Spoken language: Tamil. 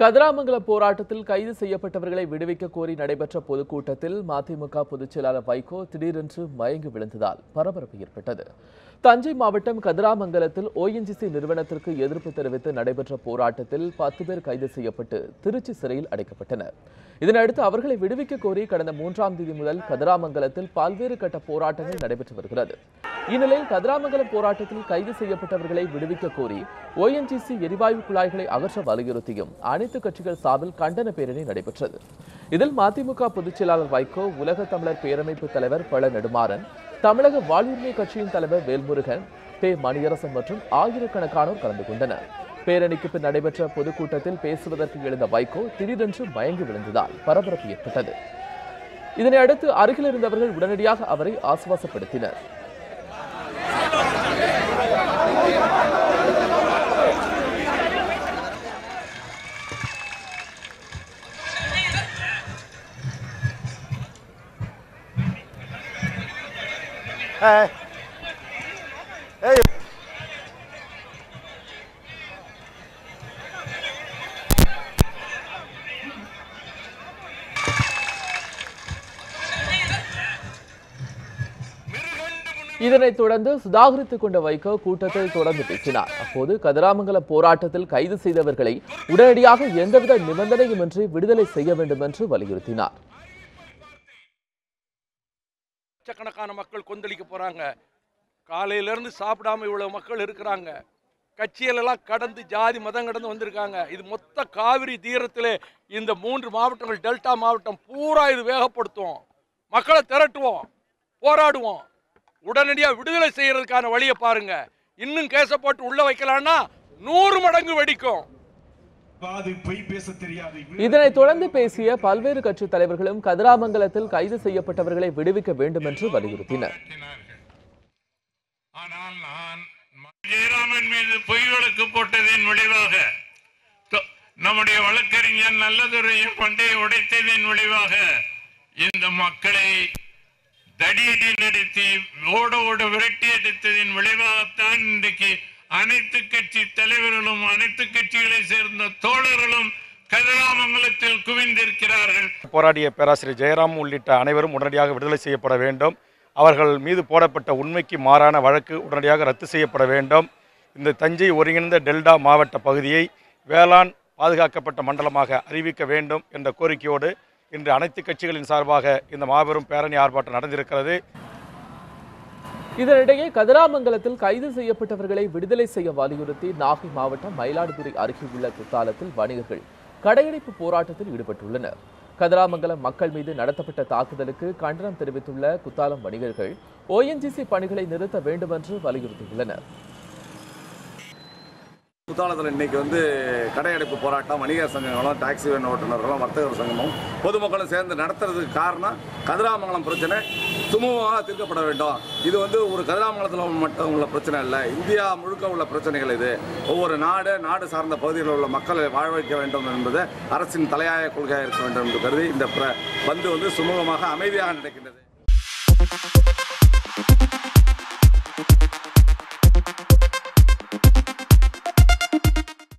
கதிராமங்கல போராட்டத்தில் கைது செய்யப்பட்டவர்களை விடுவிக்க கோரி நடைபெற்ற பொதுக்கூட்டத்தில் மதிமுக பொதுச்செயலாளர் வைகோ திடீரென்று மயங்கி விழுந்ததால் பரபரப்பு ஏற்பட்டது. தஞ்சை மாவட்டம் கதிராமங்கலத்தில் ஓஎன்ஜிசி நிறுவனத்திற்கு எதிர்ப்பு தெரிவித்து நடைபெற்ற போராட்டத்தில் பத்து பேர் கைது செய்யப்பட்டு திருச்சி சிறையில் அடைக்கப்பட்டனர். இதனையடுத்து அவர்களை விடுவிக்க கோரி கடந்த மூன்றாம் தேதி முதல் கதிராமங்கலத்தில் பல்வேறு கட்ட போராட்டங்கள் நடைபெற்று வருகிறது. இந்நிலையில் கதிராமங்கலம் போராட்டத்தில் கைது செய்யப்பட்டவர்களை விடுவிக்க கோரி ஓஎன்ஜிசி எரிவாயு குழாய்களை அகற்ற வலியுறுத்தியும் அனைத்து கட்சிகள் சார்பில் கண்டன பேரணி நடைபெற்றது. இதில் மதிமுக பொதுச் செயலாளர் வைகோ உலக தமிழர் பேரமைப்பு தலைவர் பழ நெடுமாறன் தமிழக வாழ்வுரிமை கட்சியின் தலைவர் வேல்முருகன் பே மணியரசன் மற்றும் ஆயிரக்கணக்கானோர் கலந்து கொண்டனர். பேரணிக்கு பின் நடைபெற்ற பொதுக்கூட்டத்தில் பேசுவதற்கு எழுந்த வைகோ திடீரென்று மயங்கி விழுந்ததால் பரபரப்பு ஏற்பட்டது. இதனை அடுத்து அருகில் இருந்தவர்கள் உடனடியாக அவரை ஆசுவாசப்படுத்தினர். Hey. Hey. இதனைத் தொடர்ந்து சுதாகரித்துக் கொண்ட வைகோ கூட்டத்தில் தொடர்ந்து பேசினார் அப்போது கதிராமங்கல போராட்டத்தில் கைது செய்தவர்களை உடனடியாக எந்தவித நிபந்தனையுமின்றி விடுதலை செய்ய வேண்டும் என்று வலியுறுத்தினார் லட்சக்கணக்கான மக்கள் கொந்தளிக்க போகிறாங்க காலையிலேருந்து சாப்பிடாம இவ்வளோ மக்கள் இருக்கிறாங்க. கட்சியிலெல்லாம் கடந்து ஜாதி மதம் கடந்து வந்திருக்காங்க. இது மொத்த காவிரி தீரத்தில் இந்த மூன்று மாவட்டங்கள் டெல்டா மாவட்டம் பூரா இது வேகப்படுத்துவோம் மக்களை திரட்டுவோம் போராடுவோம். உடனடியாக விடுதலை செய்கிறதுக்கான வழியை பாருங்கள் இன்னும் கேஸை போட்டு உள்ளே வைக்கலான்னா நூறு மடங்கு வெடிக்கும். இதனைத் தொடர்ந்து பேசிய பல்வேறு கட்சி தலைவர்களும் கதிராமங்கலத்தில் கைது செய்யப்பட்டவர்களை விடுவிக்க வேண்டும் என்று வலியுறுத்தினர். ஆனால் நான் ஜெயராமன் மீது பொய் வழக்கு போட்டதின் விளைவாக நம்முடைய வழக்கறிஞர் நல்லதுரையும் பண்டைய உடைத்ததின் விளைவாக இந்த மக்களை தடியடி நடத்தி ஓட ஓட விரட்டி அடித்ததின் விளைவாகத்தான் இன்றைக்கு அனைத்து கட்சி தலைவர்களும் அனைத்து கட்சிகளை சேர்ந்த தோழர்களும் கதிராமங்கலத்தில் குவிந்திருக்கிறார்கள். போராடிய பேராசிரியர் ஜெயராம் உள்ளிட்ட அனைவரும் உடனடியாக விடுதலை செய்யப்பட வேண்டும். அவர்கள் மீது போடப்பட்ட உண்மைக்கு மாறான வழக்கு உடனடியாக ரத்து செய்யப்பட வேண்டும். இந்த தஞ்சை ஒருங்கிணைந்த டெல்டா மாவட்ட பகுதியை வேளாண் பாதுகாக்கப்பட்ட மண்டலமாக அறிவிக்க வேண்டும் என்ற கோரிக்கையோடு இன்று அனைத்து கட்சிகளின் சார்பாக இந்த மாபெரும் பேரணி ஆர்ப்பாட்டம் நடந்திருக்கிறது. இதனிடையே கதிராமங்கலத்தில் கைது செய்யப்பட்டவர்களை விடுதலை செய்ய வலியுறுத்தி நாகை மாவட்டம் மயிலாடுதுறை அருகே உள்ள குத்தாலத்தில் வணிகர்கள் கடையடைப்பு போராட்டத்தில் ஈடுபட்டுள்ளனர். கதிராமங்கலம் மக்கள் மீது நடத்தப்பட்ட தாக்குதலுக்கு கண்டனம் தெரிவித்துள்ள குத்தாலம் வணிகர்கள் ஓஎன்ஜிசி பணிகளை நிறுத்த வேண்டுமென்று வலியுறுத்தியுள்ளனர். குத்தாலத்தில் இன்னைக்கு வந்து கடையடைப்பு போராட்டம் வணிகர் சங்கங்களும் டாக்ஸி வேன் ஓட்டுநர்களும் வர்த்தகர் சங்கமும் பொதுமக்களும் சேர்ந்து நடத்துறதுக்கு காரணம் கதிராமங்கலம் பிரச்சனை. சுமூகமாக தீர்க்கப்பட வேண்டும். இது வந்து ஒரு கதிராமங்கலத்தில் மட்டும் உள்ள பிரச்சனை இல்லை. இந்தியா முழுக்க உள்ள பிரச்சனைகள் இது. ஒவ்வொரு நாடு நாடு சார்ந்த பகுதிகளில் உள்ள மக்களை வாழ வைக்க வேண்டும் என்பது அரசின் தலையாய கொள்கையாக இருக்க வேண்டும் என்று கருதி இந்த பந்து வந்து சுமூகமாக அமைதியாக நடக்கின்றது.